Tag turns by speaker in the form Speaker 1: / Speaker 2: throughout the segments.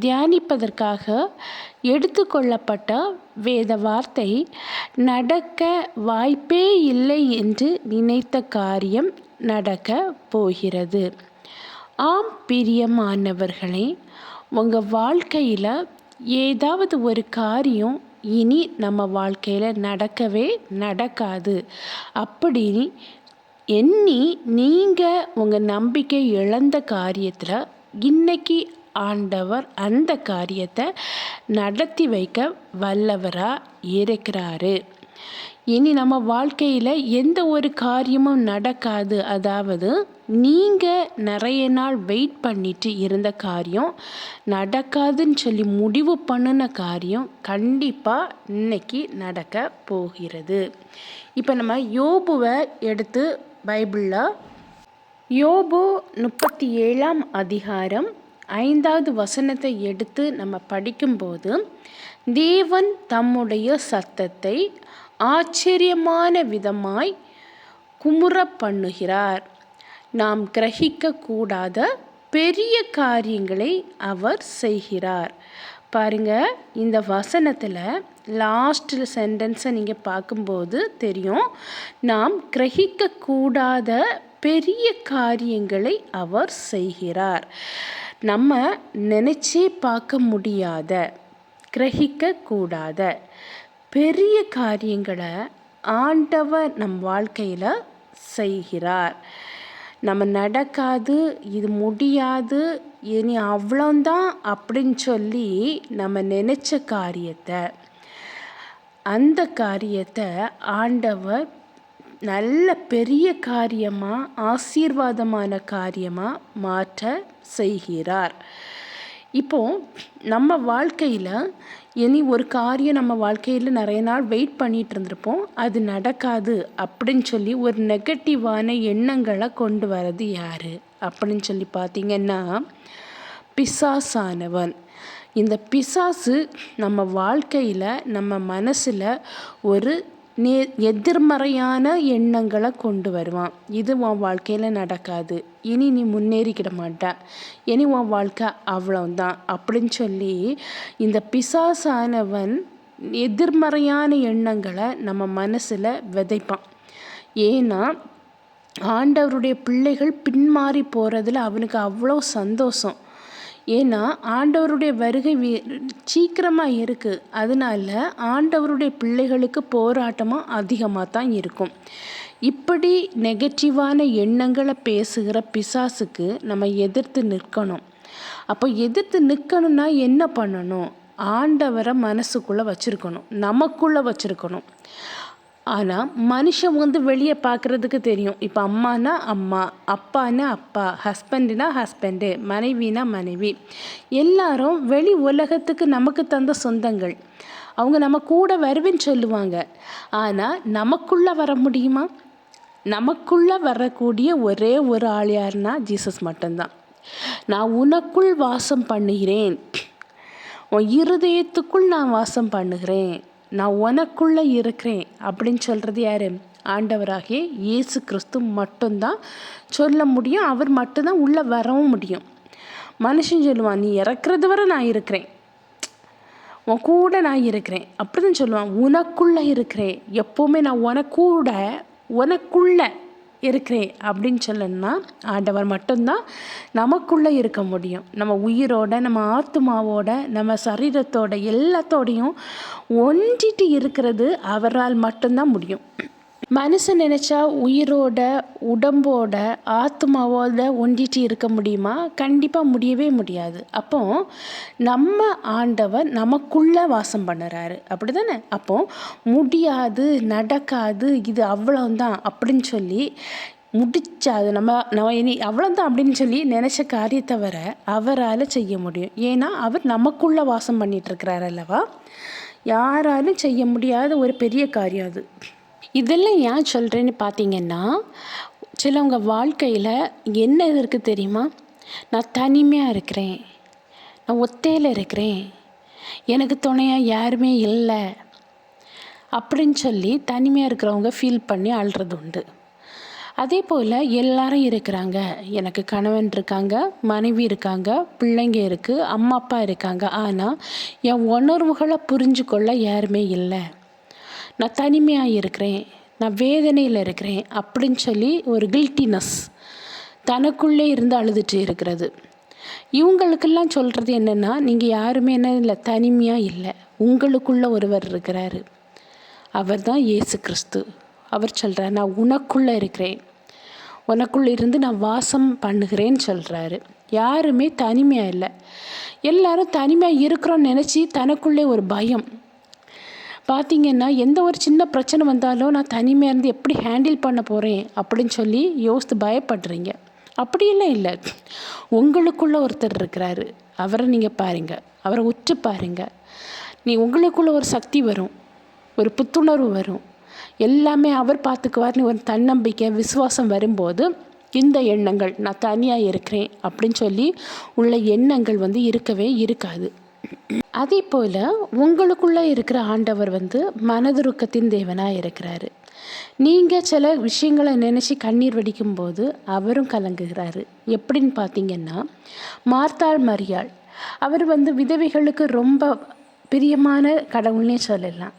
Speaker 1: தியானிப்பதற்காக எடுத்துக்கொள்ளப்பட்ட வேத வார்த்தை நடக்க வாய்ப்பே இல்லை என்று நினைத்த காரியம் நடக்க போகிறது. ஆம் பிரியமானவர்களே உங்கள் வாழ்க்கையில் ஏதாவது ஒரு காரியம் இனி நம்ம வாழ்க்கையில் நடக்கவே நடக்காது. அப்படின்னு எண்ணி நீங்கள் உங்கள் நம்பிக்கை இழந்த காரியத்தில் இன்னைக்கு ஆண்டவர் அந்த காரியத்தை நடத்தி வைக்க வல்லவராக இருக்கிறாரு. இனி நம்ம வாழ்க்கையில் எந்த ஒரு காரியமும் நடக்காது. அதாவது நீங்கள் நிறைய நாள் வெயிட் பண்ணிட்டு இருந்த காரியம் நடக்காதுன்னு சொல்லி முடிவு பண்ணின காரியம் கண்டிப்பாக இன்னைக்கு நடக்க போகிறது. இப்போ நம்ம யோபுவை எடுத்து பைபிளில் யோபு முப்பத்தி ஏழாம் அதிகாரம் ஐந்தாவது வசனத்தை எடுத்து நம்ம படிக்கும்போது தேவன் தம்முடைய சத்தத்தை ஆச்சரியமான விதமாய் குமுற பண்ணுகிறார் நாம் கிரகிக்க கூடாத பெரிய காரியங்களை அவர் செய்கிறார். பாருங்க இந்த வசனத்தில் லாஸ்ட் சென்டென்ஸை நீங்கள் பார்க்கும்போது தெரியும். நாம் கிரகிக்க கூடாத பெரிய காரியங்களை அவர் செய்கிறார். நம்ம நினச்சே பார்க்க முடியாத கிரகிக்க கூடாத பெரிய காரியங்களை ஆண்டவர் நம் வாழ்க்கையில் செய்கிறார். நம்ம நடக்காது இது முடியாது இனி அவ்வளோந்தான் அப்படின்னு சொல்லி நம்ம நினச்ச காரியத்தை அந்த காரியத்தை ஆண்டவர் நல்ல பெரிய காரியமாக ஆசீர்வாதமான காரியமாக மாற்ற செய்கிறார். இப்போ நம்ம வாழ்க்கையில் இனி ஒரு காரியம் நம்ம வாழ்க்கையில் நிறைய நாள் வெயிட் பண்ணிகிட்டு இருந்திருப்போம். அது நடக்காது அப்படின்னு சொல்லி ஒரு நெகட்டிவான எண்ணங்களை கொண்டு வர்றது யார்? அப்படின்னு சொல்லி பார்த்தீங்கன்னா பிசாசானவன். இந்த பிசாசு நம்ம வாழ்க்கையில் நம்ம மனசில் ஒரு நே எதிர்மறையான எண்ணங்களை கொண்டு வருவான். இது உன் வாழ்க்கையில் நடக்காது. இனி நீ முன்னேறிக்கிட மாட்ட. இனி உன் வாழ்க்கை அவ்வளோதான் அப்படின்னு சொல்லி இந்த பிசாசானவன் எதிர்மறையான எண்ணங்களை நம்ம மனசில் விதைப்பான். ஏன்னா ஆண்டவருடைய பிள்ளைகள் பின்மாறி போகிறதுல அவனுக்கு அவ்வளோ சந்தோஷம். ஏன்னா ஆண்டவருடைய வருகை சீக்கிரமாக இருக்குது அதனால ஆண்டவருடைய பிள்ளைகளுக்கு போராட்டமும் அதிகமாக தான் இருக்கும். இப்படி நெகட்டிவான எண்ணங்களை பேசுகிற பிசாசுக்கு நம்ம எதிர்த்து நிற்கணும். அப்போ எதிர்த்து நிற்கணும்னா என்ன பண்ணணும்? ஆண்டவரை மனசுக்குள்ளே வச்சுருக்கணும். நமக்குள்ளே வச்சுருக்கணும். ஆனால் மனுஷன் வந்து வெளியே பார்க்குறதுக்கு தெரியும். இப்போ அம்மானா அம்மா அப்பானா அப்பா ஹஸ்பண்டுனா ஹஸ்பண்டு மனைவினா மனைவி. எல்லாரும் வெளி உலகத்துக்கு நமக்கு தந்த சொந்தங்கள். அவங்க நம்ம கூட வருவேன்னு சொல்லுவாங்க. ஆனால் நமக்குள்ளே வர முடியுமா? நமக்குள்ளே வரக்கூடிய ஒரே ஒரு ஆள் யாருன்னா ஜீசஸ் மட்டும்தான். நான் உனக்குள் வாசம் பண்ணுகிறேன். உன் இருதயத்துக்குள் நான் வாசம் பண்ணுகிறேன். நான் உனக்குள்ளே இருக்கிறேன் அப்படின்னு சொல்கிறது யார்? ஆண்டவராகிய இயேசு கிறிஸ்து மட்டும்தான் சொல்ல முடியும். அவர் மட்டும்தான் உள்ளே வரவும் முடியும். மனுஷன் சொல்லுவான் நீ இறக்குறது வரை நான் இருக்கிறேன். உன் கூட நான் இருக்கிறேன். அப்படி தான் சொல்லுவான் உனக்குள்ளே இருக்கிறேன். எப்போவுமே நான் உனக்கூட உனக்குள்ளே இருக்கிறேன் அப்படின்னு சொல்லணும்னா ஆண்டவர் மட்டும்தான் நமக்குள்ளே இருக்க முடியும். நம்ம உயிரோட நம்ம ஆத்மாவோட நம்ம சரீரத்தோட எல்லாத்தோடையும் ஒன்றிட்டு இருக்கிறது அவரால் மட்டும்தான் முடியும். மனுஷன் நினச்சா உயிரோட உடம்போட ஆத்மாவோட ஒன்றிட்டு இருக்க முடியுமா? கண்டிப்பாக முடியவே முடியாது. அப்போ நம்ம ஆண்டவர் நமக்குள்ளே வாசம் பண்ணுறாரு. அப்படி தானே அப்போ முடியாது நடக்காது இது அவ்வளோதான் அப்படின்னு சொல்லி முடிச்சா அது நம்ம நம்ம இனி அவ்வளோதான் அப்படின்னு சொல்லி நினச்ச காரியத்தை வர அவரால் செய்ய முடியும். ஏன்னா அவர் நமக்குள்ளே வாசம் பண்ணிகிட்ருக்கிறார் அல்லவா? யாராலும் செய்ய முடியாத ஒரு பெரிய காரியம் அது. இதெல்லாம் ஏன் சொல்கிறேன்னு பார்த்தீங்கன்னா சிலவங்க வாழ்க்கையில் என்ன இருக்குது தெரியுமா? நான் தனிமையாக இருக்கிறேன். நான் ஒத்தையில் இருக்கிறேன். எனக்கு துணையாக யாருமே இல்லை. அப்படின்னு சொல்லி தனிமையாக இருக்கிறவங்க ஃபீல் பண்ணி அழுறது உண்டு. அதே போல் எல்லாரும் இருக்கிறாங்க. எனக்கு கணவன் இருக்காங்க மனைவி இருக்காங்க பிள்ளைங்க இருக்குது அம்மா அப்பா இருக்காங்க. ஆனால் என் உணர்வுகளை புரிஞ்சு கொள்ள யாருமே இல்லை. நான் தனிமையாக இருக்கிறேன் நான் வேதனையில் இருக்கிறேன் அப்படின்னு சொல்லி ஒரு கில்ட்டினஸ் தனக்குள்ளே இருந்து அழுதுட்டு இருக்கிறது. இவங்களுக்கெல்லாம் சொல்கிறது என்னென்னா நீங்கள் யாருமே என்ன இல்லை தனிமையாக இல்லை உங்களுக்குள்ள ஒருவர் இருக்கிறாரு. அவர் தான் இயேசு கிறிஸ்து. அவர் சொல்கிறார் நான் உனக்குள்ளே இருக்கிறேன். உனக்குள்ளே இருந்து நான் வாசம் பண்ணுகிறேன்னு சொல்கிறாரு யாருமே தனிமையாக இல்லை. எல்லாரும் தனிமையாக இருக்கிறோன்னு நினச்சி தனக்குள்ளே ஒரு பயம். பார்த்தீங்கன்னா எந்த ஒரு சின்ன பிரச்சனை வந்தாலும் நான் தனிமையாக இருந்து எப்படி ஹேண்டில் பண்ண போகிறேன் அப்படின்னு சொல்லி யோசித்து பயப்படுறீங்க. அப்படியெல்லாம் இல்லை. உங்களுக்குள்ள ஒருத்தர் இருக்கிறாரு. அவரை நீங்கள் பாருங்கள் அவரை உற்று பாருங்கள் நீ உங்களுக்குள்ள ஒரு சக்தி வரும். ஒரு புத்துணர்வு வரும். எல்லாமே அவர் பார்த்துக்குவார்னு ஒரு தன்னம்பிக்கை விசுவாசம் வரும்போது இந்த எண்ணங்கள் நான் தனியாக இருக்கிறேன் அப்படின்னு சொல்லி உள்ள எண்ணங்கள் வந்து இருக்கவே இருக்காது. அதே போல் உங்களுக்குள்ளே இருக்கிற ஆண்டவர் வந்து மனதுருக்கத்தின் தேவனாக இருக்கிறாரு. நீங்கள் சில விஷயங்களை நினச்சி கண்ணீர் வடிக்கும்போது அவரும் கலங்குகிறாரு. எப்படின்னு பார்த்தீங்கன்னா மார்த்தாள் மரியாள். அவர் வந்து விதவைகளுக்கு ரொம்ப பிரியமான கடவுள்னே சொல்லலாம்.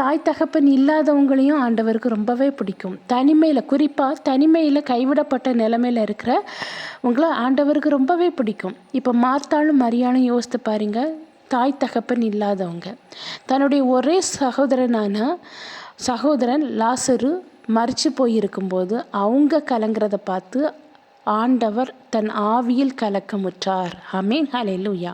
Speaker 1: தாய் தகப்பன் இல்லாதவங்களையும் ஆண்டவருக்கு ரொம்பவே பிடிக்கும். தனிமையில் குறிப்பாக தனிமையில் கைவிடப்பட்ட நிலமையில் இருக்கிற உங்களை ஆண்டவருக்கு ரொம்பவே பிடிக்கும். இப்போ மார்த்தாலும் மரியாளும் யோசித்து பாருங்க தாய் தகப்பன் இல்லாதவங்க. தன்னுடைய ஒரே சகோதரனான சகோதரன் லாசரு மறித்து போயிருக்கும்போது அவங்க கலங்கிறத பார்த்து ஆண்டவர் தன் ஆவியில் கலக்கமுற்றார். அமீன் ஹலெலுயா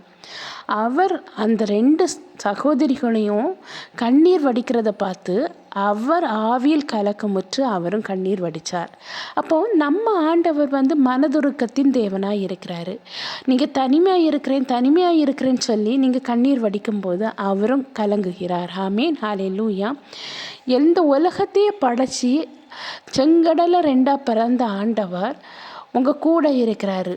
Speaker 1: அவர் அந்த ரெண்டு சகோதரிகளையும் கண்ணீர் வடிக்கிறத பார்த்து அவர் ஆவியில் கலக்கமுற்று அவரும் கண்ணீர் வடித்தார் அப்போது நம்ம ஆண்டவர் வந்து மனதுருக்கத்தின் தேவனாக இருக்கிறாரு. நீங்கள் தனிமையாக இருக்கிறேன் தனிமையாக இருக்கிறேன்னு சொல்லி நீங்கள் கண்ணீர் வடிக்கும்போது அவரும் கலங்குகிறார். ஆமேன். ஹாலே லூயா எந்த உலகத்தையே படைச்சி செங்கடலை ரெண்டாக பிறந்த ஆண்டவர் உங்கள் கூட இருக்கிறாரு.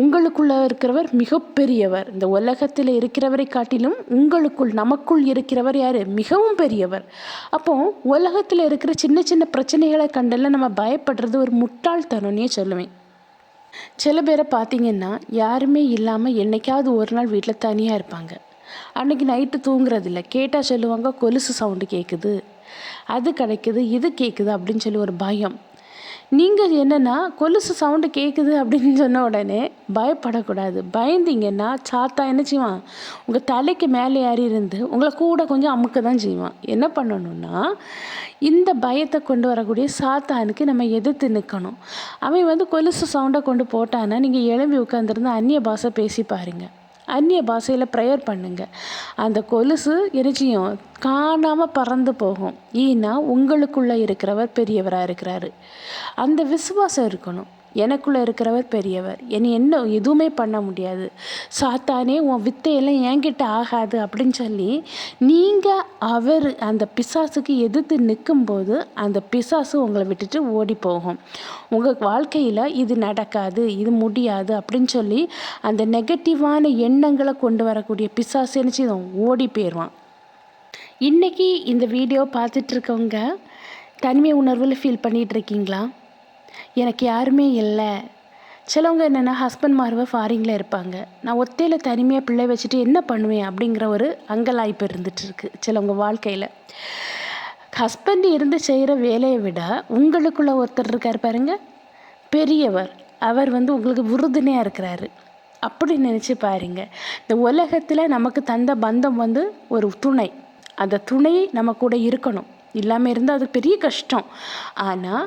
Speaker 1: உங்களுக்குள்ளே இருக்கிறவர் மிகப்பெரியவர். இந்த உலகத்தில் இருக்கிறவரை காட்டிலும் உங்களுக்குள் நமக்குள் இருக்கிறவர் யார்? மிகவும் பெரியவர். அப்போ உலகத்தில் இருக்கிற சின்ன சின்ன பிரச்சனைகளை கண்டெல்லாம் நம்ம பயப்படுறது ஒரு முட்டாள்தனம்னே சொல்லுவேன். சில பேரை பார்த்தீங்கன்னா யாருமே இல்லாமல் என்னைக்காவது ஒரு நாள் வீட்டில் தனியாக இருப்பாங்க. அன்றைக்கி நைட்டு தூங்குறதில்ல. கேட்டால் சொல்லுவாங்க கொலுசு சவுண்டு கேட்குது அது கிடைக்குது இது கேட்குது அப்படின்னு சொல்லி ஒரு பயம். நீங்கள் என்னென்னா கொலுசு சவுண்டு கேட்குது அப்படின்னு சொன்ன உடனே பயப்படக்கூடாது. பயந்தீங்கன்னா சாத்தா என்ன செய்வான்? உங்கள் தலைக்கு மேலே ஏறி இருந்து உங்களை கூட கொஞ்சம் அமுக்க தான் செய்வான். என்ன பண்ணணும்னா இந்த பயத்தை கொண்டு வரக்கூடிய சாத்தானுக்கு நம்ம எதிர்த்து நிற்கணும் அவன் வந்து கொலுசு சவுண்டை கொண்டு போட்டான்னா நீங்கள் எழும்பி உட்காந்துருந்து அந்நிய பாஷை பேசி பாருங்கள் அந்நிய பாஷையில் ப்ரேயர் பண்ணுங்கள் அந்த கொலுசு எனர்ஜியும் காணாமல் பறந்து போகும். ஏன்னா உங்களுக்குள்ளே இருக்கிறவர் பெரியவராக இருக்கிறாரு. அந்த விசுவாசம் இருக்கணும். எனக்குள்ளே இருக்கிறவர் பெரியவர். என்னை என்ன எதுவுமே பண்ண முடியாது. சாத்தானே உன் வித்தையெல்லாம் என்கிட்ட ஆகாது அப்படின்னு சொல்லி நீங்கள் அவர் அந்த பிசாசுக்கு எதிர்த்து நிற்கும்போது அந்த பிசாசு உங்களை விட்டுட்டு ஓடி போகும். உங்கள் வாழ்க்கையில் இது நடக்காது இது முடியாது அப்படின்னு சொல்லி அந்த நெகட்டிவான எண்ணங்களை கொண்டு வரக்கூடிய பிசாசு என்ன ஓடி போயிடுவான். இன்றைக்கி இந்த வீடியோ பார்த்துட்ருக்கவங்க தனிமை உணர்வில் ஃபீல் பண்ணிகிட்ருக்கீங்களா எனக்கு யாருமே இல்லை. சிலவங்க என்னென்னா ஹஸ்பண்ட் மாறுவ ஃபாரிங்கில் இருப்பாங்க. நான் ஒத்தையில் தனிமையாக பிள்ளை வச்சுட்டு என்ன பண்ணுவேன் அப்படிங்கிற ஒரு அங்கலாய்ப்பு இருந்துகிட்ருக்கு சிலவங்க வாழ்க்கையில். ஹஸ்பண்ட் இருந்து செய்கிற வேலையை விட உங்களுக்குள்ள ஒருத்தர் இருக்கார் பாருங்க பெரியவர். அவர் வந்து உங்களுக்கு உறுதுணையாக இருக்கிறாரு. அப்படி நினச்சி பாருங்க. இந்த உலகத்தில் நமக்கு தந்த பந்தம் வந்து ஒரு துணை. அந்த துணை நம்ம கூட இருக்கணும். இல்லாமல் இருந்தால் அது பெரிய கஷ்டம். ஆனால்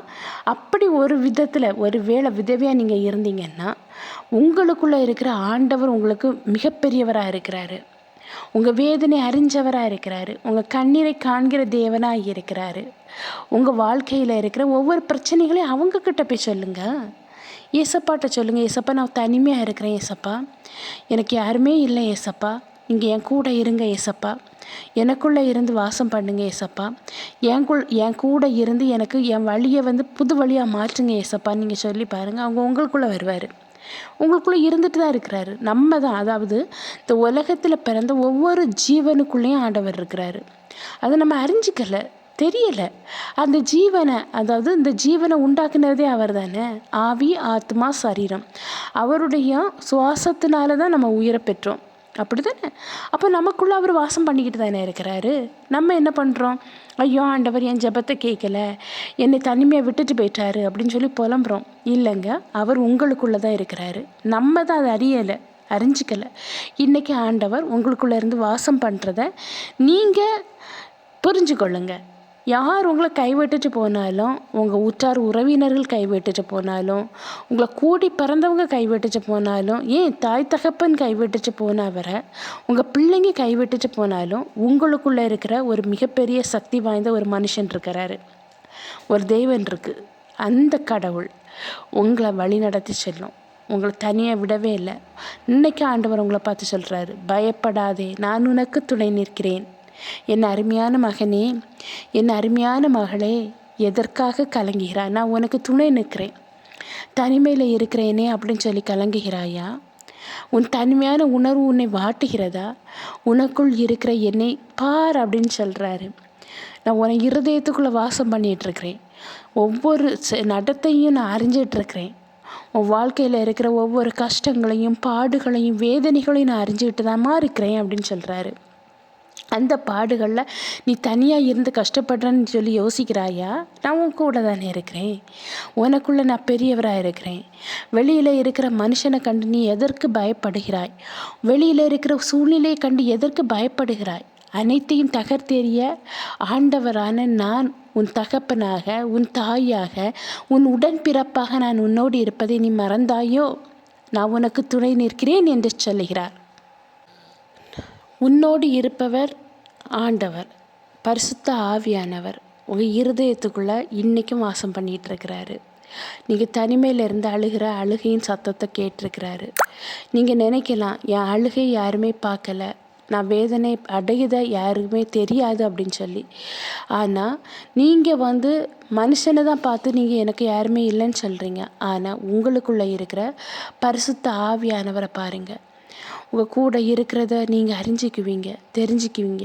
Speaker 1: அப்படி ஒரு விதத்தில் ஒரு வேளை விதவையாக நீங்கள் இருந்தீங்கன்னா உங்களுக்குள்ளே இருக்கிற ஆண்டவர் உங்களுக்கு மிகப்பெரியவராக இருக்கிறாரு. உங்கள் வேதனை அறிஞ்சவராக இருக்கிறாரு. உங்கள் கண்ணீரை காண்கிற தேவனாக இருக்கிறாரு. உங்கள் வாழ்க்கையில் இருக்கிற ஒவ்வொரு பிரச்சனைகளையும் அவங்கக்கிட்ட போய் சொல்லுங்கள் ஏசப்பாட்ட சொல்லுங்கள் ஏசப்பா நான் தனிமையாக இருக்கிறேன் ஏசப்பா. எனக்கு யாருமே இல்லை ஏசப்பா. இங்கே என் கூட இருங்க ஏசப்பா. எனக்குள்ளே இருந்து வாசம் பண்ணுங்க ஏசப்பா. என்குள் என் கூட இருந்து எனக்கு என் வழியை வந்து புது வழியாக மாற்றுங்க ஏசப்பா. நீங்கள் சொல்லி பாருங்கள் அவங்க உங்களுக்குள்ளே வருவார். உங்களுக்குள்ளே இருந்துட்டு தான் இருக்கிறாரு. நம்ம தான் அதாவது இந்த உலகத்தில் பிறந்த ஒவ்வொரு ஜீவனுக்குள்ளேயும் ஆண்டவர் இருக்கிறாரு. அதை நம்ம அறிஞ்சிக்கல தெரியலை. அந்த ஜீவனை அதாவது இந்த ஜீவனை உண்டாக்குனதே அவர் தானே. ஆவி ஆத்மா சரீரம். அவருடைய சுவாசத்தினால தான் நம்ம உயிரை பெற்றோம். அப்படி தானே அப்போ நமக்குள்ளே அவர் வாசம் பண்ணிக்கிட்டு தானே இருக்கிறாரு? நம்ம என்ன பண்ணுறோம் ஐயோ ஆண்டவர் என் ஜெபத்தை கேட்கல. என்னை தனிமையாக விட்டுட்டு போயிட்டாரு அப்படின்னு சொல்லி புலம்புறோம். இல்லைங்க அவர் உங்களுக்குள்ளே தான் இருக்கிறாரு. நம்ம தான் அதை அறியலை அறிஞ்சிக்கலை. இன்றைக்கி ஆண்டவர் உங்களுக்குள்ளே இருந்து வாசம் பண்ணுறத நீங்கள் புரிஞ்சுக்கொள்ளுங்கள் யார் உங்களை கைவிட்டுட்டு போனாலும் உங்கள் உற்றார் உறவினர்கள் கைவிட்டுட்டு போனாலும் உங்களை கூடி பிறந்தவங்க கைவிட்டுட்டு போனாலும் ஏன் தாய் தகப்பன் கைவிட்டுட்டு போனவரை உங்கள் பிள்ளைங்க கைவிட்டுட்டு போனாலும் உங்களுக்குள்ளே இருக்கிற ஒரு மிகப்பெரிய சக்தி வாய்ந்த ஒரு மனுஷன் இருக்கிறாரு. ஒரு தெய்வன் இருக்குது அந்த கடவுள் உங்களை வழி நடத்தி செல்லும். உங்களை தனியாக விடவே இல்லை. இன்னைக்கு ஆண்டவர் உங்களை பார்த்து சொல்கிறாரு பயப்படாதே நான் உனக்கு துணை நிற்கிறேன். என் அருமையான மகனே என் அருமையான மகளே எதற்காக கலங்குகிறாய்? நான் உனக்கு துணை நிற்கிறேன். தனிமையில் இருக்கிறேனே அப்படின்னு சொல்லி கலங்குகிறாயா? உன் தனிமையான உணர்வு உன்னை வாட்டுகிறதா? உனக்குள் இருக்கிற என்னை பார் அப்படின்னு சொல்கிறாரு நான் உன இருதயத்துக்குள்ளே வாசம் பண்ணிகிட்ருக்கிறேன் ஒவ்வொரு நடத்தையும் நான் அறிஞ்சிட்ருக்கிறேன் உன் வாழ்க்கையில் இருக்கிற ஒவ்வொரு கஷ்டங்களையும் பாடுகளையும் வேதனைகளையும் நான் அறிஞ்சுக்கிட்டு தான்மா இருக்கிறேன் அப்படின்னு சொல்கிறாரு அந்த பாடுகளில் நீ தனியாக இருந்து கஷ்டப்படுறேன்னு சொல்லி யோசிக்கிறாயா? நான் உன் கூட தானே இருக்கிறேன். உனக்குள்ளே நான் பெரியவராக இருக்கிறேன். வெளியில் இருக்கிற மனுஷனை கண்டு நீ எதற்கு பயப்படுகிறாய்? வெளியில் இருக்கிற சூழ்நிலையை கண்டு எதற்கு பயப்படுகிறாய்? அனைத்தையும் தகர்த்தெறிய ஆண்டவரான நான் உன் தகப்பனாக உன் தாயாக உன் உடன்பிறப்பாக நான் உன்னோடு இருப்பதை நீ மறந்தாயோ? நான் உனக்கு துணை நிற்கிறேன் என்று சொல்லுகிறார். உன்னோடு இருப்பவர் ஆண்டவர் பரிசுத்த ஆவியானவர் உங்கள் இருதயத்துக்குள்ளே இன்றைக்கும் வாசம் பண்ணிகிட்ருக்கிறாரு நீங்கள் தனிமையில் இருந்து அழுகிற அழுகையின் சத்தத்தை கேட்டிருக்கிறாரு. நீங்கள் நினைக்கலாம் என் அழுகை யாருமே பார்க்கல. நான் வேதனை அடையுத யாருக்குமே தெரியாது அப்படின்னு சொல்லி. ஆனால் நீங்கள் வந்து மனுஷனை தான் பார்த்து நீங்கள் எனக்கு யாருமே இல்லைன்னு சொல்கிறீங்க ஆனால் உங்களுக்குள்ளே இருக்கிற பரிசுத்த ஆவியானவரை பாருங்கள் உங்கள் கூட இருக்கிறத நீங்கள் அறிஞ்சிக்குவீங்க தெரிஞ்சுக்குவீங்க.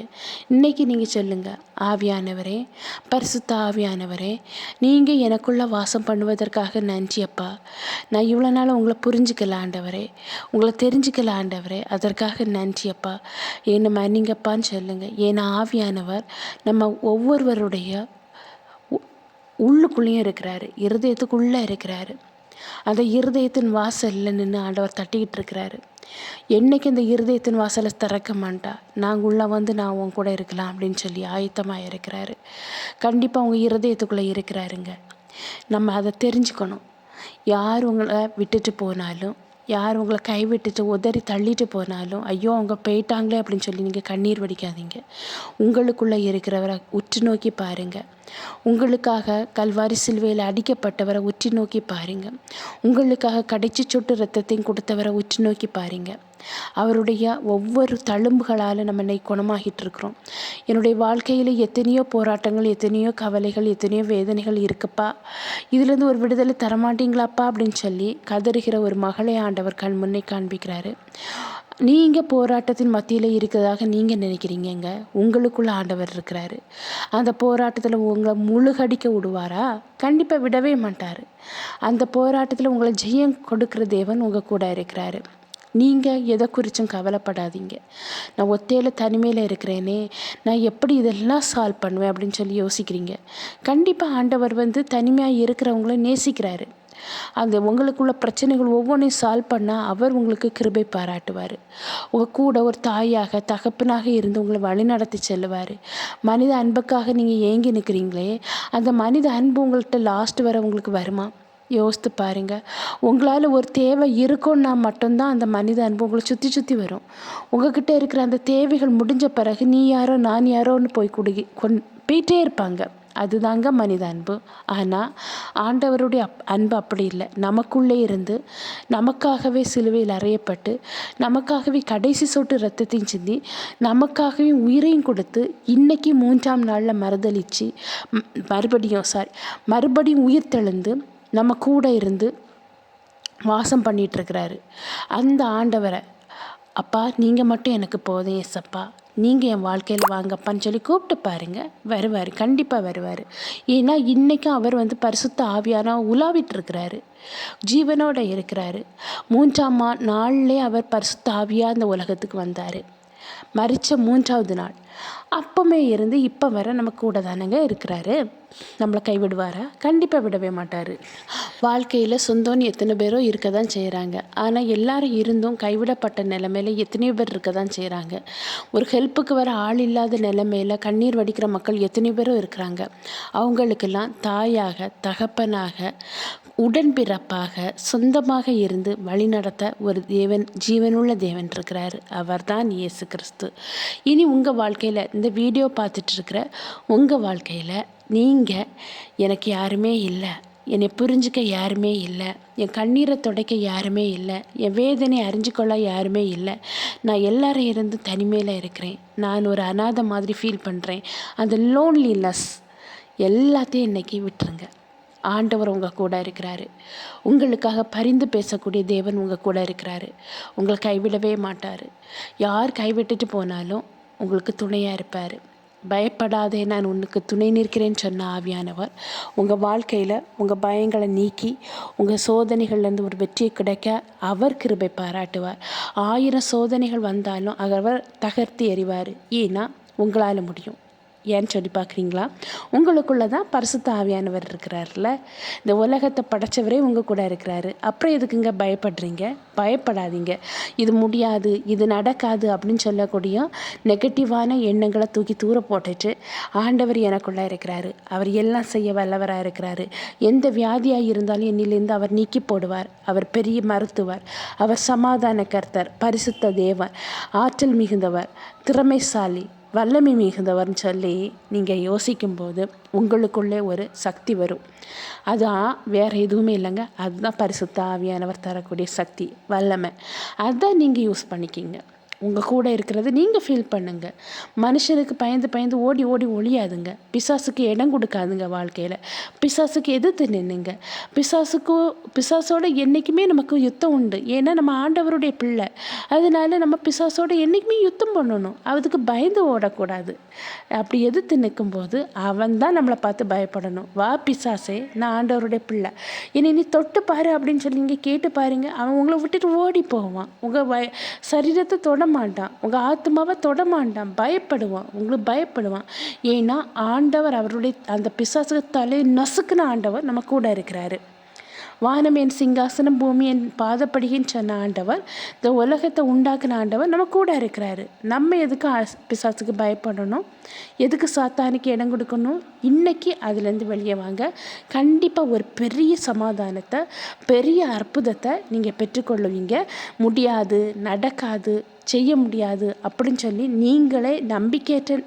Speaker 1: இன்றைக்கி நீங்கள் சொல்லுங்கள் ஆவியானவரே பரிசுத்த ஆவியானவரே நீங்கள் எனக்குள்ளே வாசம் பண்ணுவதற்காக நன்றி அப்பா. நான் இவ்வளோ நாள் உங்களை புரிஞ்சுக்கல ஆண்டவரே. உங்களை தெரிஞ்சுக்கல ஆண்டவரே. அதற்காக நன்றி அப்பா. என்னை மன்னிங்கப்பான்னு சொல்லுங்கள் ஏன்னா ஆவியானவர் நம்ம ஒவ்வொருவருடைய உள்ளுக்குள்ளேயும் இருக்கிறாரு. இருதயத்துக்குள்ளே இருக்கிறாரு. அந்த இருதயத்தின் வாசலில் நின்று ஆண்டவர் தட்டிக்கிட்டு இருக்கிறாரு. என்னைக்கு இந்த இருதயத்தின் வாசலை திறக்க மாட்டா? நாங்கள் உள்ளே வந்து நான் உன் கூட இருக்கலாம் அப்படின்னு சொல்லி ஆயத்தமாக இருக்கிறாரு. கண்டிப்பாக அவங்க இருதயத்துக்குள்ளே இருக்கிறாருங்க. நம்ம அதை தெரிஞ்சுக்கணும். யார் உங்களை விட்டுட்டு போனாலும் யார் உங்களை கைவிட்டுட்டு உதறி தள்ளிட்டு போனாலும் ஐயோ அவங்க போயிட்டாங்களே அப்படின்னு சொல்லி நீங்கள் கண்ணீர் வடிக்காதீங்க. உங்களுக்குள்ளே இருக்கிறவரை உற்று நோக்கி பாருங்கள் உங்களுக்காக கல்வாரி சிலுவையில் அடிக்கப்பட்டவரை உற்று நோக்கி பாருங்கள் உங்களுக்காக கடைச்சி சொட்டு ரத்தத்தையும் கொடுத்தவரை உற்று நோக்கி பாருங்கள் அவருடைய ஒவ்வொரு தழும்புகளால் நம்ம இன்னைக்கு குணமாகிட்டு இருக்கிறோம் என்னுடைய வாழ்க்கையில் எத்தனையோ போராட்டங்கள் எத்தனையோ கவலைகள் எத்தனையோ வேதனைகள் இருக்குப்பா. இதுலேருந்து ஒரு விடுதலை தரமாட்டீங்களாப்பா அப்படின்னு சொல்லி கதறுகிற ஒரு மகளை ஆண்டவர் கண் முன்னே காண்பிக்கிறாரு. நீங்கள் போராட்டத்தின் மத்தியில் இருக்கிறதாக நீங்கள் நினைக்கிறீங்கங்க? உங்களுக்குள்ள ஆண்டவர் இருக்கிறாரு. அந்த போராட்டத்தில் உங்களை முழுகடிக்க விடுவாரா? கண்டிப்பாக விடவே மாட்டார். அந்த போராட்டத்தில் உங்களை ஜெயம் கொடுக்குற தேவன் உங்கள் கூட இருக்கிறாரு. நீங்கள் எதை குறித்தும் கவலைப்படாதீங்க. நான் ஒத்தையில் தனிமையில் இருக்கிறேனே நான் எப்படி இதெல்லாம் சால்வ் பண்ணுவேன் அப்படின்னு சொல்லி யோசிக்கிறீங்க. கண்டிப்பாக ஆண்டவர் வந்து தனிமையாக இருக்கிறவங்கள நேசிக்கிறாரு. அந்த உங்களுக்குள்ள பிரச்சனைகள் ஒவ்வொன்றையும் சால்வ் பண்ணால் அவர் உங்களுக்கு கிருபை பாராட்டுவார். உங்கள் கூட ஒரு தாயாக தகப்பனாக இருந்து உங்களை வழிநடத்தி செல்லுவார். மனித அன்புக்காக நீங்கள் ஏங்கி நிற்கிறீங்களே அந்த மனித அன்பு உங்கள்கிட்ட லாஸ்ட் வர உங்களுக்கு வருமா? யோசித்து பாருங்கள் உங்களால் ஒரு தேவை இருக்குன்னா மட்டும்தான் அந்த மனித அன்பு உங்களை சுற்றி சுற்றி வரும். உங்ககிட்ட இருக்கிற அந்த தேவைகள் முடிஞ்ச பிறகு நீ யாரோ நான் யாரோன்னு போய் குடுகி கொண் போயிட்டே இருப்பாங்க. அதுதாங்க மனித அன்பு. ஆனால் ஆண்டவருடைய அப் அன்பு அப்படி இல்லை. நமக்குள்ளே இருந்து நமக்காகவே சிலுவையில் அறையப்பட்டு நமக்காகவே கடைசி சொட்டு ரத்தத்தையும் சிந்தி நமக்காகவே உயிரையும் கொடுத்து இன்றைக்கி மூன்றாம் நாளில் மறுதளித்து மறுபடியும் சாரி மறுபடியும் உயிர் தெழுந்து நம்ம கூட இருந்து வாசம் பண்ணிட்டு அந்த ஆண்டவரை அப்பா நீங்கள் மட்டும் எனக்கு போதும் ஏசப்பா. நீங்கள் என் வாழ்க்கையில் வாங்கப்பான்னு சொல்லி கூப்பிட்டு பாருங்க. வருவார் கண்டிப்பாக வருவார். ஏன்னா இன்றைக்கும் அவர் வந்து பரிசுத்த ஆவியானா உலாவிட்டுருக்கிறாரு. ஜீவனோடு ஜீவனோட இருக்கிறாரு. மூன்றாம் நாள்லேயே அவர் பரிசுத்த ஆவியாக இந்த உலகத்துக்கு வந்தார். மறித்த மூன்றாவது நாள். அப்போமே இருந்து இப்போ வர நம்ம கூட தானங்க இருக்கிறாரு. நம்மளை கைவிடுவாரா? கண்டிப்பாக விடவே மாட்டார். வாழ்க்கையில் சொந்தம்னு எத்தனை பேரோ இருக்க தான் செய்கிறாங்க ஆனால் எல்லாரும் இருந்தும் கைவிடப்பட்ட நிலைமையில் எத்தனையோ பேர் இருக்க தான் செய்கிறாங்க ஒரு ஹெல்ப்புக்கு வர ஆள் இல்லாத நிலைமையில் கண்ணீர் வடிக்கிற மக்கள் எத்தனையோ பேரும் இருக்கிறாங்க. அவங்களுக்கெல்லாம் தாயாக தகப்பனாக உடன்பிறப்பாக சொந்தமாக இருந்து வழிநடத்த ஒரு தேவன் ஜீவனுள்ள தேவன் இருக்கிறார். அவர்தான் இயேசு கிறிஸ்து. இனி உங்கள் வாழ்க்கையில் இந்த வீடியோ பார்த்துட்டு இருக்கிற உங்கள் வாழ்க்கையில் நீங்கள் எனக்கு யாருமே இல்லை. என்னை புரிஞ்சுக்க யாருமே இல்லை. என் கண்ணீரை துடைக்க யாருமே இல்லை. என் வேதனை அறிஞ்சிக்கொள்ள யாருமே இல்லை. நான் எல்லாரும் இருந்து தனிமையில் இருக்கிறேன். நான் ஒரு அனாதை மாதிரி ஃபீல் பண்ணுறேன் அந்த லோன்லினஸ் எல்லாத்தையும் இன்றைக்கி விட்டுருங்க. ஆண்டவர் உங்கள் கூட இருக்கிறாரு. உங்களுக்காக பரிந்து பேசக்கூடிய தேவன் உங்கள் கூட இருக்கிறாரு. உங்களை கைவிடவே மாட்டார். யார் கைவிட்டுட்டு போனாலும் உங்களுக்கு துணையாக இருப்பார். பயப்படாதே நான் உனக்கு துணை நிற்கிறேன்னு சொன்ன ஆவியானவர் உங்கள் வாழ்க்கையில் உங்கள் பயங்களை நீக்கி உங்கள் சோதனைகள்லேருந்து ஒரு வெற்றியை கிடைக்க அவர் கிருபை பாராட்டுவார். ஆயிரம் சோதனைகள் வந்தாலும் அவர் தகர்த்து எறிவார். ஏன்னா உங்களால் முடியும். ஏன்னு சொல்லி பார்க்குறீங்களா? உங்களுக்குள்ளே தான் பரிசுத்த ஆவியானவர் இருக்கிறார்ல. இந்த உலகத்தை படைச்சவரே உங்கள் கூட இருக்கிறாரு. அப்புறம் எதுக்குங்க பயப்படுறீங்க? பயப்படாதீங்க. இது முடியாது இது நடக்காது அப்படின்னு சொல்லக்கூடிய நெகட்டிவான எண்ணங்களை தூக்கி தூர போட்டுட்டு ஆண்டவர் எனக்குள்ளே இருக்கிறாரு. அவர் எல்லாம் செய்ய வல்லவராக இருக்கிறாரு. எந்த வியாதியாக இருந்தாலும் என்னிலேருந்து அவர் நீக்கி போடுவார். அவர் பெரிய மருத்துவர். அவர் சமாதான கர்த்தர் பரிசுத்த தேவர் ஆற்றல் மிகுந்தவர் திறமைசாலி வல்லமை மிகுந்தவர்னு சொல்லி நீங்கள் யோசிக்கும்போது உங்களுக்குள்ளே ஒரு சக்தி வரும். அதுதான் வேறு எதுவுமே இல்லைங்க. அதுதான் பரிசுத்த ஆவியானவர் தரக்கூடிய சக்தி வல்லமை. அதான் நீங்கள் யூஸ் பண்ணிக்கிங்க. உங்கள் கூட இருக்கிறது நீங்கள் ஃபீல் பண்ணுங்க. மனுஷனுக்கு பயந்து பயந்து ஓடி ஓடி ஒழியாதுங்க. பிசாசுக்கு இடம் கொடுக்காதுங்க வாழ்க்கையில். பிசாசுக்கு எதிர்த்து நின்னுங்க பிசாசுக்கு பிசாசோட என்றைக்குமே நமக்கு யுத்தம் உண்டு. ஏன்னா நம்ம ஆண்டவருடைய பிள்ளை. அதனால நம்ம பிசாசோட என்றைக்குமே யுத்தம் பண்ணணும். அதுக்கு பயந்து ஓடக்கூடாது. அப்படி எதிர்த்து நிற்கும்போது அவன் தான் நம்மளை பார்த்து பயப்படணும். வா பிசாசே நான் ஆண்டவருடைய பிள்ளை. என்னை நீ தொட்டு பாரு அப்படின்னு சொல்லி நீங்கள் கேட்டு பாருங்க அவன் உங்களை விட்டுட்டு ஓடி போவான். உங்கள் வய சரீரத்தை தொட மாட்டான் உங்கள் ஆத்மாவை தொடமாட்டான். பயப்படுவான். உங்களுக்கு பயப்படுவான். ஏன்னா ஆண்டவர் அவருடைய அந்த பிசாசுக்கு தலை நசுக்குன ஆண்டவர் நம்ம கூட இருக்கிறாரு. வானம் என் சிங்காசனம் பூமி என் பாதப்படின்னு சொன்ன ஆண்டவர் இந்த உலகத்தை உண்டாக்குன ஆண்டவர் நம்ம கூட இருக்கிறாரு. நம்ம எதுக்கு பிசாசுக்கு பயப்படணும்? எதுக்கு சாத்தானுக்கு இடம் கொடுக்கணும்? இன்னைக்கு அதுலேருந்து வெளியே வாங்க. கண்டிப்பாக ஒரு பெரிய சமாதானத்தை பெரிய அற்புதத்தை நீங்கள் பெற்றுக்கொள்ளுவீங்க. முடியாது நடக்காது செய்ய முடியாது அப்படின்னு சொல்லி நீங்களே நம்பிக்கையற்ற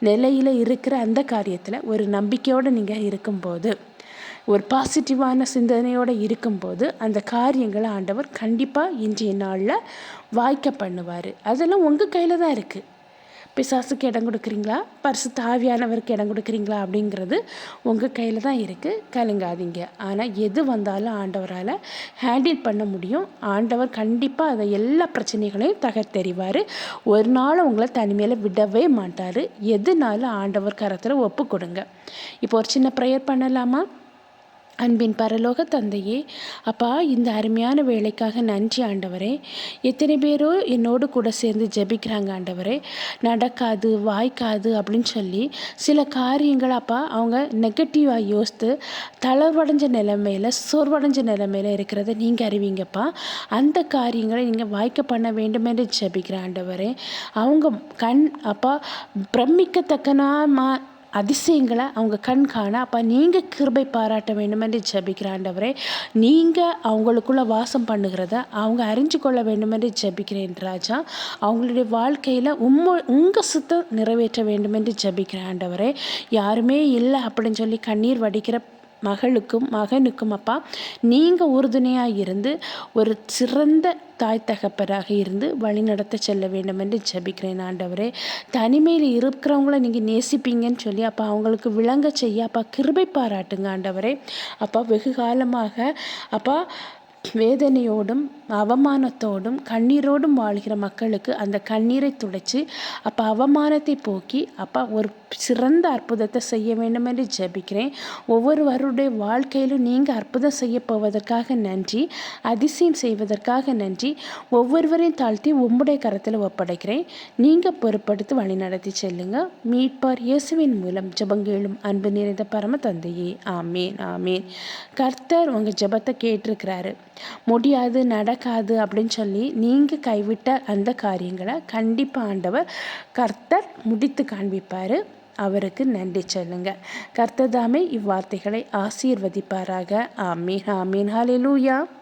Speaker 1: நிலையில் இருக்கிற அந்த காரியத்தில் ஒரு நம்பிக்கையோடு நீங்கள் இருக்கும்போது ஒரு பாசிட்டிவான சிந்தனையோடு இருக்கும்போது அந்த காரியங்களை ஆண்டவர் கண்டிப்பாக இன்றைய நாளில் வாய்க்க பண்ணுவார். அதெல்லாம் உங்கள் கையில் தான் இருக்குது பிசாசுக்கு இடம் கொடுக்குறீங்களா? பரிசு தாவியானவருக்கு இடம் கொடுக்குறீங்களா? அப்படிங்கிறது உங்கள் கையில் தான் இருக்குது கலங்காதீங்க. ஆனால் எது வந்தாலும் ஆண்டவரால் ஹேண்டில் பண்ண முடியும். ஆண்டவர் கண்டிப்பாக அதை எல்லா பிரச்சனைகளையும் தகர்த்தெறிவார். ஒரு நாள் உங்களை தனிமையில் விடவே மாட்டார். எதுனாலும் ஆண்டவர் கரத்தில் ஒப்பு கொடுங்க. இப்போ ஒரு சின்ன ப்ரேயர் பண்ணலாமா? அன்பின் பரலோக தந்தையே அப்பா இந்த அருமையான வேலைக்காக நன்றி ஆண்டவரே. எத்தனை பேரோ என்னோடு கூட சேர்ந்து ஜெபிக்கிறாங்க ஆண்டவரே. நடக்காது வாய்க்காது அப்படின்னு சொல்லி சில காரியங்கள் அப்பா அவங்க நெகட்டிவாக யோசித்து தளர்வடைஞ்ச நிலைமையில் சோர்வடைஞ்ச நிலைமையில் இருக்கிறத நீங்கள் அறிவிங்கப்பா. அந்த காரியங்களை நீங்கள் வாய்க்க பண்ண வேண்டும் என்று ஆண்டவரே. அவங்க கண் அப்பா பிரமிக்கத்தக்கனா அதிசயங்களை அவங்க கண் காண அப்போ நீங்கள் கிருபை பாராட்ட வேண்டும் என்று ஜெபிக்கிற ஆண்டவரே நீங்கள் அவங்களுக்குள்ள வாசம் பண்ணுகிறத அவங்க அறிஞ்சு கொள்ள வேண்டும் என்று ஜெபிக்கிறேன் ராஜா. அவங்களுடைய வாழ்க்கையில் உம்ம உங்கள் சுத்தம் நிறைவேற்ற வேண்டும் என்று ஜெபிக்கிறேன் ஆண்டவரே யாருமே இல்லை அப்படின்னு சொல்லி கண்ணீர் வடிக்கிற மகளுக்கும் மகனுக்கும் அப்பா நீங்கள் உறுதுணையாக இருந்து ஒரு சிறந்த தாய் தகப்பராக இருந்து வழி நடத்த செல்ல வேண்டும் என்று ஜெபிக்கிறேன் ஆண்டவரே. தனிமையில் இருக்கிறவங்கள நீங்கள் நேசிப்பீங்கன்னு சொல்லி அப்போ அவங்களுக்கு விளங்க செய்ய அப்பா கிருபை பாராட்டுங்க ஆண்டவரே. அப்பா வெகு காலமாக அப்பா வேதனையோடும் அவமானத்தோடும் கண்ணீரோடும் வாழ்கிற மக்களுக்கு அந்த கண்ணீரை துடைச்சி அப்போ அவமானத்தை போக்கி அப்பா ஒரு சிறந்த அற்புதத்தை செய்ய வேண்டும் என்று ஜெபிக்கிறேன். ஒவ்வொருவருடைய வாழ்க்கையிலும் நீங்கள் அற்புதம் செய்ய போவதற்காக நன்றி அதிசயம் செய்வதற்காக நன்றி. ஒவ்வொருவரையும் தாழ்த்தி உம்முடைய கரத்தில் ஒப்படைக்கிறேன். நீங்கள் பொறுப்படுத்தி வழி நடத்தி செல்லுங்க. மீட்பார் இயேசுவின் மூலம் ஜபங்கேளும் அன்பு நிறைந்த பரம தந்தையே ஆமேன் ஆமேன். கர்த்தர் உங்கள் ஜபத்தை கேட்டிருக்கிறாரு. முடியாது நடக்காது அப்படின்னு சொல்லி நீங்கள் கைவிட்ட அந்த காரியங்களை கண்டிப்பாக ஆண்டவர் கர்த்தர் முடித்து காண்பிப்பார். அவருக்கு நன்றி சொல்லுங்க. கர்த்ததாமே இவ்வார்த்தைகளை ஆசீர்வதிப்பாராக. ஆமீன் ஆமீன். ஹalleluya.